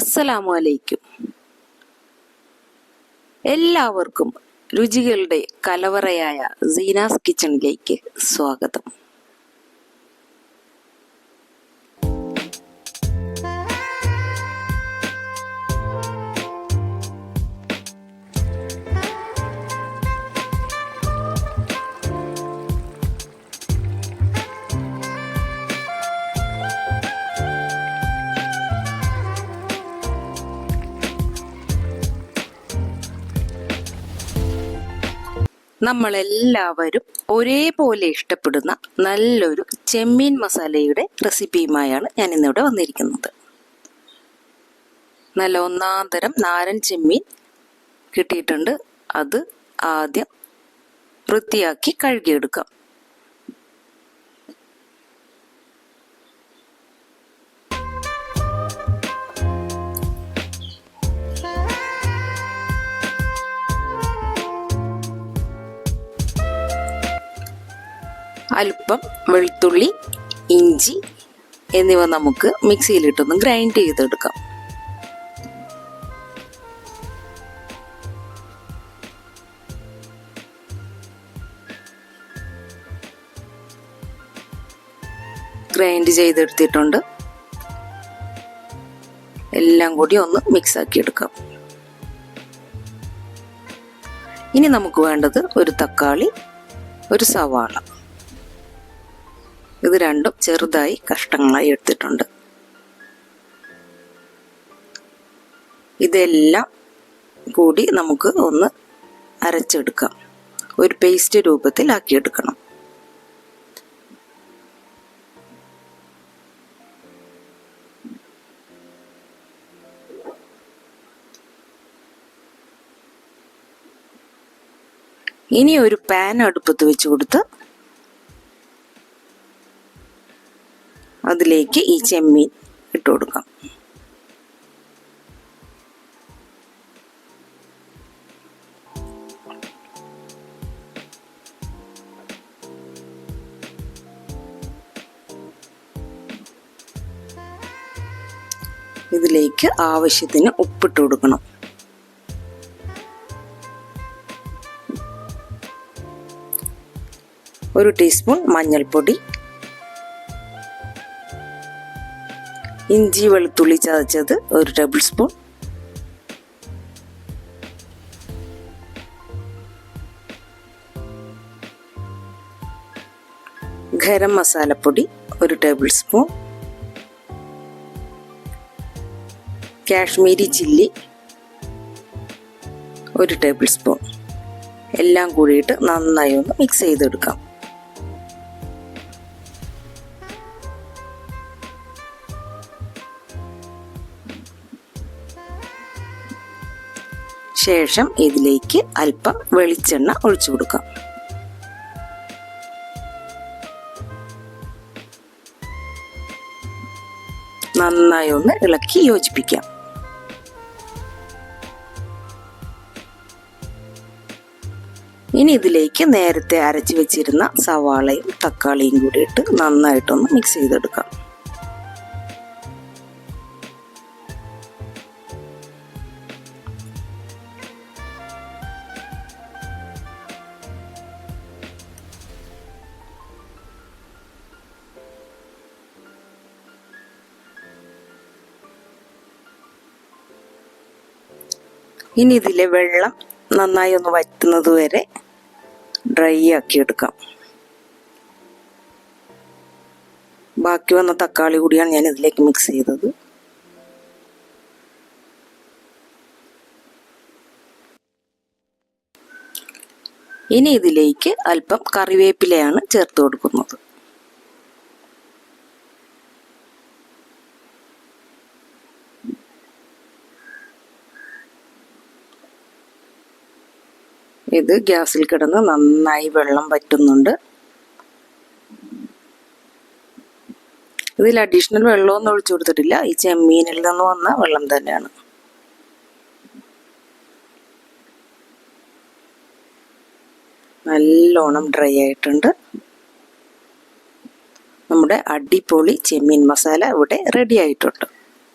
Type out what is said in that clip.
അസ്സലാമു അലൈക്കും എല്ലാവർക്കും രുചികളുടെ കലവറയായ സീനാസ് കിച്ചണിലേക്ക് സ്വാഗതം. നമ്മളെല്ലാവരും ഒരേപോലെ ഇഷ്ടപ്പെടുന്ന നല്ലൊരു ചെമ്മീൻ മസാലയുടെ റെസിപ്പിയുമായാണ് ഞാൻ ഇന്നിവിടെ വന്നിരിക്കുന്നത്. നല്ല ഒന്നാം തരം നാരൻ ചെമ്മീൻ കിട്ടിയിട്ടുണ്ട്. അത് ആദ്യം വൃത്തിയാക്കി കഴുകിയെടുക്കാം. അല്പം വെളുത്തുള്ളി ഇഞ്ചി എന്നിവ നമുക്ക് മിക്സിയിലിട്ടൊന്ന് ഗ്രൈൻഡ് ചെയ്തെടുക്കാം. ഗ്രൈൻഡ് ചെയ്തെടുത്തിട്ടുണ്ട്. എല്ലാം കൂടി ഒന്ന് മിക്സ് ആക്കി എടുക്കാം ഇനി നമുക്ക് വേണ്ടത് ഒരു തക്കാളി ഒരു സവാള. ഇത് രണ്ടും ചെറുതായി കഷ്ണങ്ങളായി എടുത്തിട്ടുണ്ട്. ഇതെല്ലാം കൂടി നമുക്ക് ഒന്ന് അരച്ചെടുക്കാം. ഒരു പേസ്റ്റ് രൂപത്തിൽ രൂപത്തിലാക്കിയെടുക്കണം. ഇനി ഒരു പാൻ അടുപ്പത്ത് വെച്ച് കൊടുത്ത് അതിലേക്ക് ഈ ചെമ്മീൻ ഇട്ട് കൊടുക്കാം. ഇതിലേക്ക് ആവശ്യത്തിന് ഉപ്പിട്ട് കൊടുക്കണം. ഒരു ടീസ്പൂൺ മഞ്ഞൾപ്പൊടി ഇഞ്ചി വെളുത്തുള്ളി ചതച്ചത് ഒരു ടേബിൾ സ്പൂൺ. ഗരം മസാലപ്പൊടി ഒരു ടേബിൾ സ്പൂൺ. കാശ്മീരി ചില്ലി ഒരു ടേബിൾ സ്പൂൺ. എല്ലാം കൂടിയിട്ട് നന്നായി ഒന്ന് മിക്സ് ചെയ്തെടുക്കാം. ശേഷം ഇതിലേക്ക് അല്പം വെളിച്ചെണ്ണ ഒഴിച്ചു കൊടുക്കാം നന്നായി ഒന്ന് ഇളക്കി യോജിപ്പിക്കാം ഇനി ഇതിലേക്ക് നേരത്തെ അരച്ചു വെച്ചിരുന്ന സവാളയും തക്കാളിയും കൂടി ഇട്ട് നന്നായിട്ടൊന്ന് മിക്സ് ചെയ്തെടുക്കാം. ഇനി ഇതിലെ വെള്ളം നന്നായി ഒന്ന് വറ്റുന്നത് വരെ ഡ്രൈ ആക്കി എടുക്കാം. ബാക്കി വന്ന തക്കാളി കൂടിയാണ് ഞാൻ ഇതിലേക്ക് മിക്സ് ചെയ്തത്. ഇനി ഇതിലേക്ക് അല്പം കറിവേപ്പിലയാണ് ചേർത്ത് കൊടുക്കുന്നത്. ഇത് ഗ്യാസിൽ കിടന്ന് നന്നായി വെള്ളം പറ്റുന്നുണ്ട് ഇതിൽ അഡീഷണൽ വെള്ളമൊന്നും ഒഴിച്ചു കൊടുത്തിട്ടില്ല. ഈ ചെമ്മീനിൽ നിന്ന് വന്ന വെള്ളം തന്നെയാണ്. നല്ലോണം ഡ്രൈ ആയിട്ടുണ്ട്. നമ്മുടെ അടിപൊളി ചെമ്മീൻ മസാല ഇവിടെ റെഡി ആയിട്ടുണ്ട്.